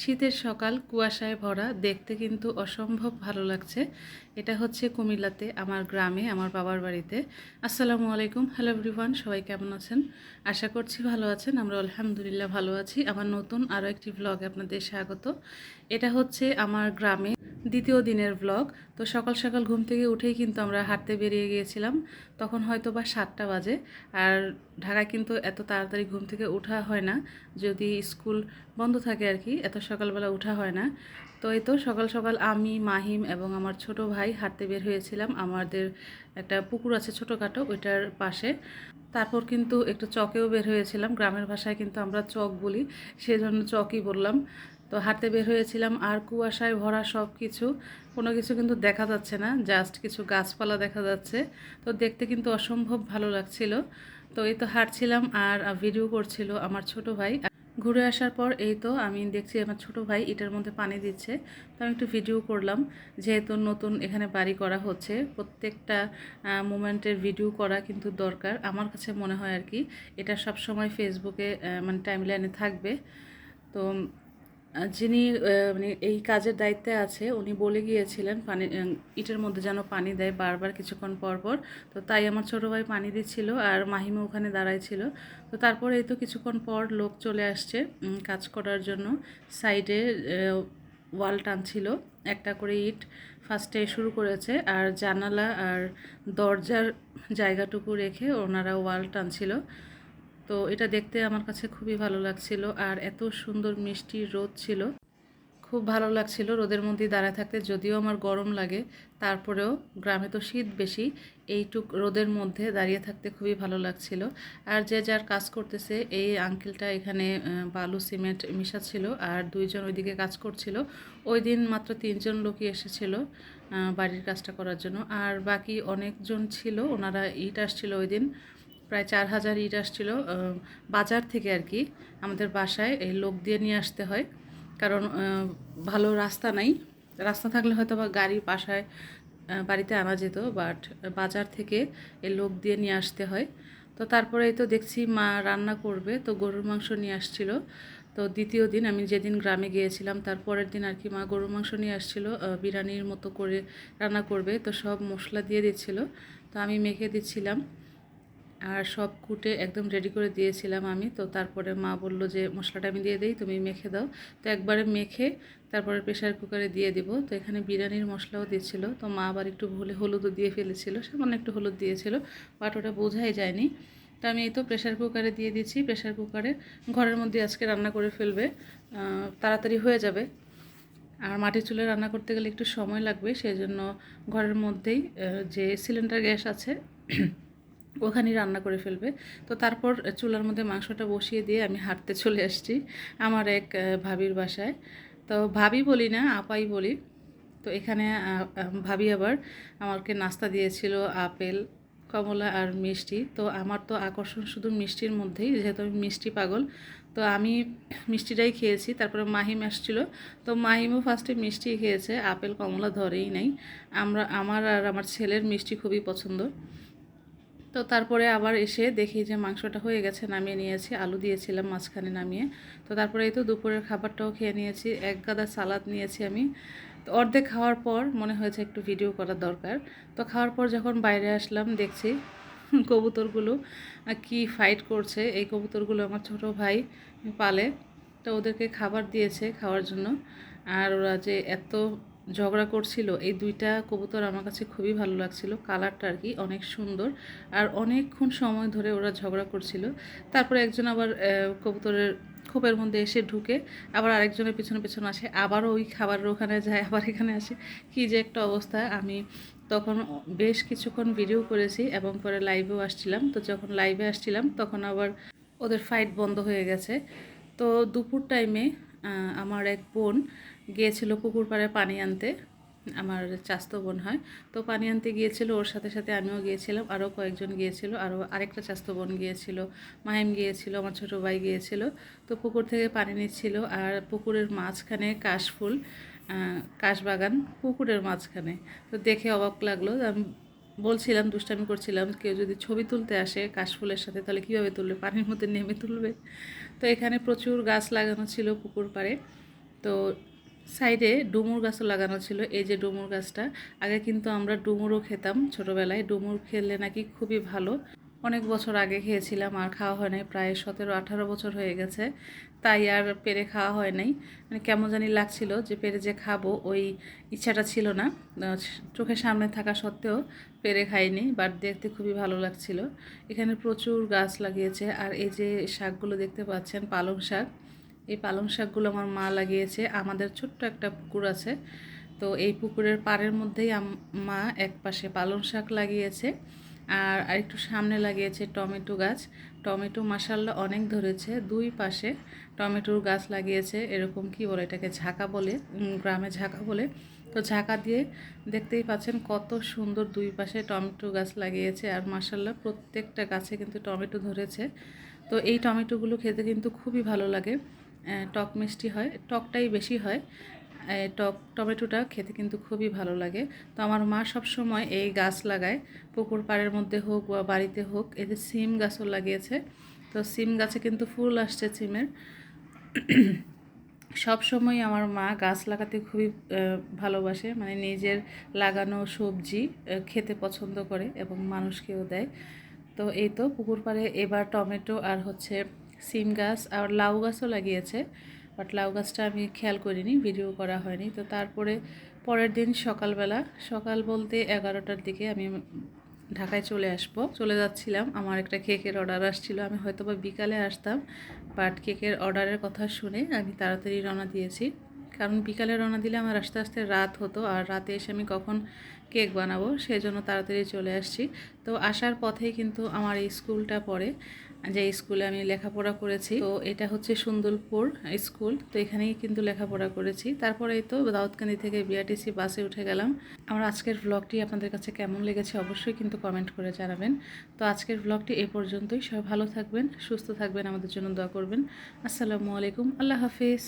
শীতের সকাল, কুয়াশায় ভরা, দেখতে কিন্তু অসম্ভব ভালো লাগছে। এটা হচ্ছে কুমিল্লাতে, আমার গ্রামে, আমার বাবার বাড়িতে। আসসালামু আলাইকুম, হ্যালো এভরিওয়ান, সবাই কেমন আছেন? আশা করছি ভালো আছেন, আমরা আলহামদুলিল্লাহ ভালো আছি। আমার নতুন আরও একটি ব্লগে আপনাদের স্বাগত। এটা হচ্ছে আমার গ্রামে দ্বিতীয় দিনের ব্লগ তো সকাল সকাল ঘুম থেকে উঠেই কিন্তু আমরা হাঁটতে বেরিয়ে গিয়েছিলাম। তখন হয়তো বা সাতটা বাজে। আর ঢাকায় কিন্তু এত তাড়াতাড়ি ঘুম থেকে ওঠা হয় না। যদি স্কুল বন্ধ থাকে আর কি, এত সকালবেলা ওঠা হয় না। তো এই তো সকাল সকাল আমি, মাহিম এবং আমার ছোট ভাই হাঁটতে বের হয়েছিলাম। আমাদের একটা পুকুর আছে ছোটোখাটো, ওইটার পাশে। তারপর কিন্তু একটু চকেও বের হয়েছিলাম। গ্রামের ভাষায় কিন্তু আমরা চক বলি। সেজন্য চকই বললাম। তো হাঁটতে বের হয়েছিলাম আর কুয়াশায় ভরা সব কিছু। কোনো কিছু কিন্তু দেখা যাচ্ছে না জাস্ট কিছু গাছপালা দেখা যাচ্ছে। তো দেখতে কিন্তু অসম্ভব ভালো লাগছিল। তো এই তো হাঁটছিলাম আর ভিডিও করছিল আমার ছোট ভাই। ঘুরে আসার পর এই তো আমি দেখছি আমার ছোট ভাই এটার মধ্যে পানি দিচ্ছে। তো আমি একটু ভিডিও করলাম, যেহেতু নতুন এখানে বাড়ি করা হচ্ছে, প্রত্যেকটা মুমেন্টের ভিডিও করা কিন্তু দরকার। আমার কাছে মনে হয় আর কি, এটা সব সময় ফেসবুকে মানে টাইমলাইনে থাকবে। তো যিনি মানে এই কাজের দায়িত্বে আছে, উনি বলে গিয়েছিলেন, পানি ইটের মধ্যে যেন পানি দেয় বারবার কিছুক্ষণ পর পর। তো তাই আমার ছোটো ভাই পানি দিচ্ছিল আর মাহিমা ওখানে দাঁড়ায় ছিল তো তারপরে এই তো কিছুক্ষণ পর লোক চলে আসছে কাজ করার জন্য। সাইডে ওয়াল টানছিল, একটা করে ইট ফার্স্টে শুরু করেছে আর জানালা আর দরজার জায়গাটুকু রেখে ওনারা ওয়াল টানছিল। তো এটা দেখতে আমার কাছে খুবই ভালো লাগছিল আর এত সুন্দর মিষ্টি রোদ ছিল। খুব ভালো লাগছিল রোদের মধ্যে দাঁড়ায় থাকতে, যদিও আমার গরম লাগে। তারপরেও গ্রামে তো শীত বেশি, এইটুক রোদের মধ্যে দাঁড়িয়ে থাকতে খুবই ভালো লাগছিল। আর যে যার কাজ করতেছে, এই আঙ্কেলটা এখানে বালু সিমেন্ট মিশাচ্ছিল আর দুইজন ওইদিকে কাজ করছিল। ওই দিন মাত্র তিনজন লোকই এসেছিল বাড়ির কাজটা করার জন্য। আর বাকি অনেকজন ছিল, ওনারা ইট আসছিল ওই দিন। প্রায় চার হাজার ইট আসছিল বাজার থেকে আর কি আমাদের বাসায় এই লোক দিয়ে নিয়ে আসতে হয়। কারণ ভালো রাস্তা নাই। রাস্তা থাকলে হয়তো বা গাড়ি বাসায় বাড়িতে আনা যেত বাট বাজার থেকে এই লোক দিয়ে নিয়ে আসতে হয়। তো তারপরে তো দেখছি মা রান্না করবে, তো গরুর মাংস নিয়ে আসছিল। তো দ্বিতীয় দিন আমি যেদিন গ্রামে গিয়েছিলাম, তার পরের দিন আর কি মা গরুর মাংস নিয়ে আসছিল বিরিয়ানির মতো করে রান্না করবে, তো সব মশলা দিয়ে দিচ্ছিল। তো আমি মেখে দিচ্ছিলাম। আর সব কুটে একদম রেডি করে দিয়েছিলাম আমি। তো তারপরে মা বলল যে, মশলাটা আমি দিয়ে দিই, তুমি মেখে দাও। তো একবারে মেখে তারপরে প্রেশার কুকারে দিয়ে দিব। তো এখানে বিরিয়ানির মশলাও দিচ্ছিল। তো মা আবার একটু ভুলে হলুদও দিয়ে ফেলেছিল, সামান্য একটু হলুদ দিয়েছিল, বাট ওটা বোঝাই যায়নি। তো আমি এই তো প্রেশার কুকারে দিয়ে দিচ্ছি। প্রেশার কুকারে ঘরের মধ্যে আজকে রান্না করে ফেলবে। তাড়াতাড়ি হয়ে যাবে। আর মাটির চুলে রান্না করতে গেলে একটু সময় লাগবে সেই জন্য ঘরের মধ্যেই যে সিলিন্ডার গ্যাস আছে ওখানেই রান্না করে ফেলবে। তো তারপর চুলার মধ্যে মাংসটা বসিয়ে দিয়ে আমি হাঁটতে চলে আসছি আমার এক ভাবির বাসায়। তো ভাবি বলি না, আপাই বলি। তো এখানে ভাবি আবার আমাকে নাস্তা দিয়েছিল আপেল, কমলা আর মিষ্টি। তো আমার তো আকর্ষণ শুধু মিষ্টির মধ্যেই, যেহেতু আমি মিষ্টি পাগল। তো আমি মিষ্টিটাই খেয়েছি, তারপরে মাহিম আসছিল। তো মাহিমও ফার্স্টে মিষ্টি খেয়েছে, আপেল, কমলা ধরেই নাই। আমরা, আমার আর আমার ছেলের মিষ্টি খুবই পছন্দ। তো তারপরে আবার এসে দেখি যে মাংসটা হয়ে গেছে, নামিয়ে নিয়েছি। আলু দিয়েছিলাম মাঝখানে নামিয়ে। তো তারপরে এই তো দুপুরের খাবারটাও খেয়ে নিয়েছি। এক গাদা সালাদ নিয়েছি আমি। তো অর্ধেক খাওয়ার পর মনে হয়েছে একটু ভিডিও করার দরকার। তো খাওয়ার পর যখন বাইরে আসলাম, দেখছি কবুতরগুলো কি ফাইট করছে। এই কবুতরগুলো আমার ছোট ভাই পালে। তো ওদেরকে খাবার দিয়েছে খাওয়ার জন্য। আর ওরা যে এত ঝগড়া করছিল, এই দুইটা কবুতর আমার কাছে খুবই ভালো লাগছিল। কালারটা আর কি অনেক সুন্দর আর অনেকক্ষণ সময় ধরে ওরা ঝগড়া করছিল। তারপরে একজন আবার কবুতরের খোপের মধ্যে এসে ঢুকে আবার আরেকজনের পিছনে পিছনে আসে আবারও ওই খাবারের ওখানে যায়, আবার এখানে আসে। কি যে একটা অবস্থা। আমি তখন বেশ কিছুক্ষণ ভিডিও করেছি এবং পরে লাইভেও আসছিলাম। তো যখন লাইভে আসছিলাম, তখন আবার ওদের ফাইট বন্ধ হয়ে গেছে। তো দুপুর টাইমে আমার এক বোন গিয়েছিল পুকুর পাড়ে পানি আনতে, আমার চাস্তো বোন হয়। তো পানি আনতে গিয়েছিল, ওর সাথে সাথে আমিও গিয়েছিলাম, আরও কয়েকজন গিয়েছিল, আরও আরেকটা চাস্তো বোন গিয়েছিল, মাহিম গিয়েছিল, আমার ছোটো ভাই গিয়েছিল। তো পুকুর থেকে পানি নিচ্ছিল আর পুকুরের মাঝখানে কাশফুল কাশবাগান পুকুরের মাঝখানে। তো দেখে অবাক লাগল আমি বলছিলাম, দুষ্টামি করছিলাম, কেউ যদি ছবি তুলতে আসে কাশফুলের সাথে, তাহলে কীভাবে তুলবে? পানির মধ্যে নেমে তুলবে? তো এখানে প্রচুর গাছ লাগানো ছিল পুকুর পাড়ে। তো সাইডে ডুমুর গাছও লাগানো ছিল, এই যে ডুমুর গাছটা। আগে কিন্তু আমরা ডুমুরও খেতাম ছোটোবেলায়। ডুমুর খেলে নাকি খুবই ভালো। অনেক বছর আগে খেয়েছিলাম, আর খাওয়া হয় নাই। প্রায় সতেরো, আঠারো বছর হয়ে গেছে। তাই আর পেরে খাওয়া হয় নাই। মানে কেমন জানি লাগছিল যে পেরে যে খাব, ওই ইচ্ছাটা ছিল না। চোখের সামনে থাকা সত্ত্বেও পেরে খাইনি বাট দেখতে খুবই ভালো লাগছিল। এখানে প্রচুর গাছ লাগিয়েছে, আর এই যে শাকগুলো দেখতে পাচ্ছেন, পালং শাক। এই পালং শাকগুলো আমার মা লাগিয়েছে। আমাদের ছোট্ট একটা পুকুর আছে। তো এই পুকুরের পাড়ের মধ্যেই মা এক পাশে পালং শাক লাগিয়েছে আর আরেকটু সামনে লাগিয়েছে টমেটো গাছ। টমেটো মাসাল্লা অনেক ধরেছে। দুই পাশে টমেটোর গাছ লাগিয়েছে এরকম কি বলে এটাকে ঝাঁকা বলে গ্রামে ঝাঁকা বলে। তো ঝাঁকা দিয়ে দেখতেই পাচ্ছেন কত সুন্দর দুই পাশে টমেটো গাছ লাগিয়েছে আর মাসাল্লাহ প্রত্যেকটা গাছে কিন্তু টমেটো ধরেছে। তো এই টমেটোগুলো খেতে কিন্তু খুবই ভালো লাগে। টক মিষ্টি হয়, টকটাই বেশি হয়। টক টমেটোটা খেতে কিন্তু খুবই ভালো লাগে। তো আমার মা সব সময় এই গাছ লাগায়, পুকুর পাড়ের মধ্যে হোক বা বাড়িতে হোক এদের সিম গাছও লাগিয়েছে। তো সিম গাছে কিন্তু ফুল আসছে সিমের। সব সময় আমার মা গাছ লাগাতে খুবই ভালোবাসে। মানে নিজের লাগানো সবজি খেতে পছন্দ করে এবং মানুষকেও দেয়। তো এই তো পুকুর পাড়ে এবার টমেটো আর হচ্ছে সিম গাছ আর লাউ গাছও লাগিয়েছে বাট লাউ গাছটা আমি খেয়াল করিনি, ভিডিও করা হয়নি। তো তারপরে পরের দিন সকালবেলা, সকাল বলতে এগারোটার দিকে আমি ঢাকায় চলে আসব। চলে যাচ্ছিলাম, আমার একটা কেকের অর্ডার আসছিল, আমি হয়তো বা বিকালে আসতাম বাট কেকের অর্ডারের কথা শুনে আমি তাড়াতাড়ি রওনা দিয়েছি। কারণ বিকালে রওনা দিলে আমার আস্তে আস্তে রাত হতো, আর রাতে এসে আমি কখন কেক বানাবো সেই জন্য তাড়াতাড়ি চলে আসছি। তো আসার পথেই কিন্তু আমার এই স্কুলটা পড়ে। যে স্কুলে আমি লেখাপড়া করেছি, তো এটা হচ্ছে সুন্দরপুর স্কুল। তো এখানেই কিন্তু লেখাপড়া করেছি। তারপরেই তো দাউদকান্দি থেকে বিআরটিসি বাসে উঠে গেলাম। আমার আজকের ব্লগটি আপনাদের কাছে কেমন লেগেছে অবশ্যই কিন্তু কমেন্ট করে জানাবেন। তো আজকের ব্লগটি এ পর্যন্তই। সবাই ভালো থাকবেন, সুস্থ থাকবেন, আমাদের জন্য দোয়া করবেন। আসসালামু আলাইকুম। আল্লাহ হাফিজ।